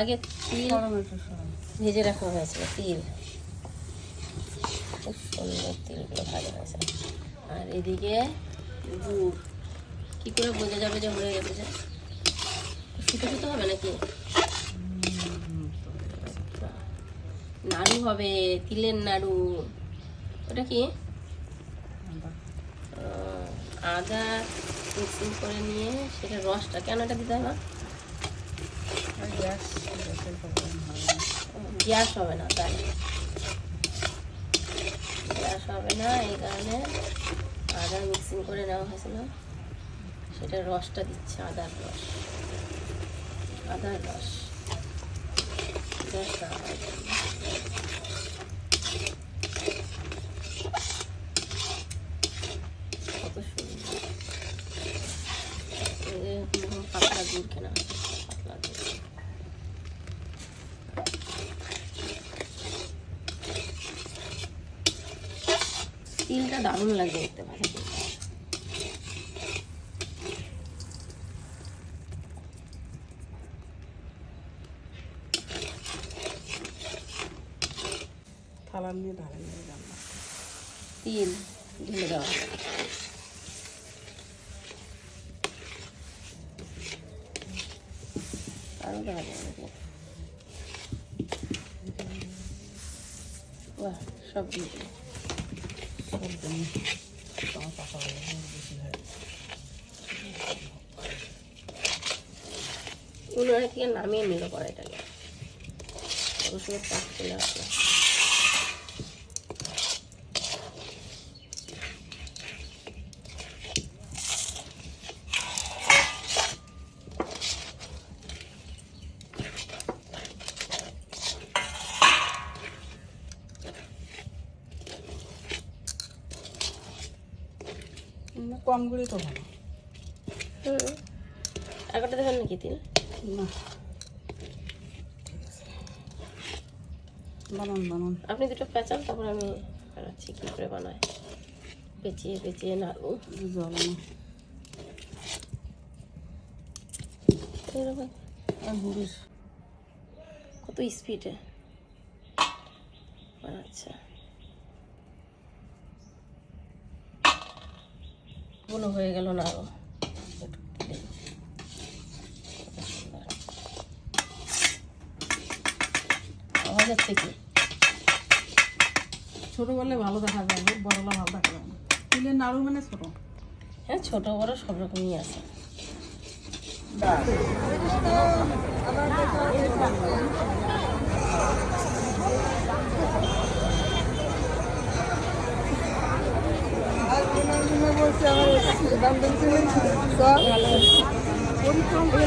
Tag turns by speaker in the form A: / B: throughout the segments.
A: আগে তিল ভেজে রাখা হয়েছিল তিল। খুব সুন্দর তিলগুলো ভাজা হয়েছে। আর এদিকে গুড়। কি করে বোঝা যাবে যে হয়ে গেছে শুতে শুতে হবে নাকি? নাড়ু হবে, তিলের নাড়ু। ওটা কি? আদা মিক্সিং করে নিয়ে সেটা রসটা, কেন এটা দিতে হবে গ্যাস হবে না, তাই। গ্যাস হবে না, এই কারণে আদা মিক্সিং করে নেওয়া হয়েছিল। সেটা রসটা দিচ্ছে, আদার রস। আদার রস। জন্য। কত সুন্দর। পাতলা হয়েছে, পাতলা গুড় তিলটা দারুণ লাগে দেখতে ভালো
B: থালা নিয়ে
A: তিল ঢেলে দেওয়া। আরও দেওয়া যাবে নাকি সব দিয়ে
B: বেশি হয়
A: উনুনের থেকে নামিয়ে নিল কড়াইটাকে। রসুনের পাক চলে আসলো।
B: কম করে তো ভালো।
A: হুম। এগারোটা দেবেন নাকি তিল
B: না। বানান বানান।
A: আপনি দুটো পেঁচান তারপর আমি বানাচ্ছি কী করে বানায়? পেঁচিয়ে পেঁচিয়ে নাড়ু
B: জল
A: কত স্পিডে আচ্ছা। গুলো হয়ে গেল না আরও একটু দিলেই। কত সুন্দর। কি
B: ছোট করলে ভালো দেখা যাবে বড় হলে ভালো দেখা যাবে না তিলের নাড়ু মানে ছোট
A: হ্যাঁ ছোট বড় সব রকমই আছে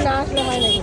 A: না আসলে হয় নাকি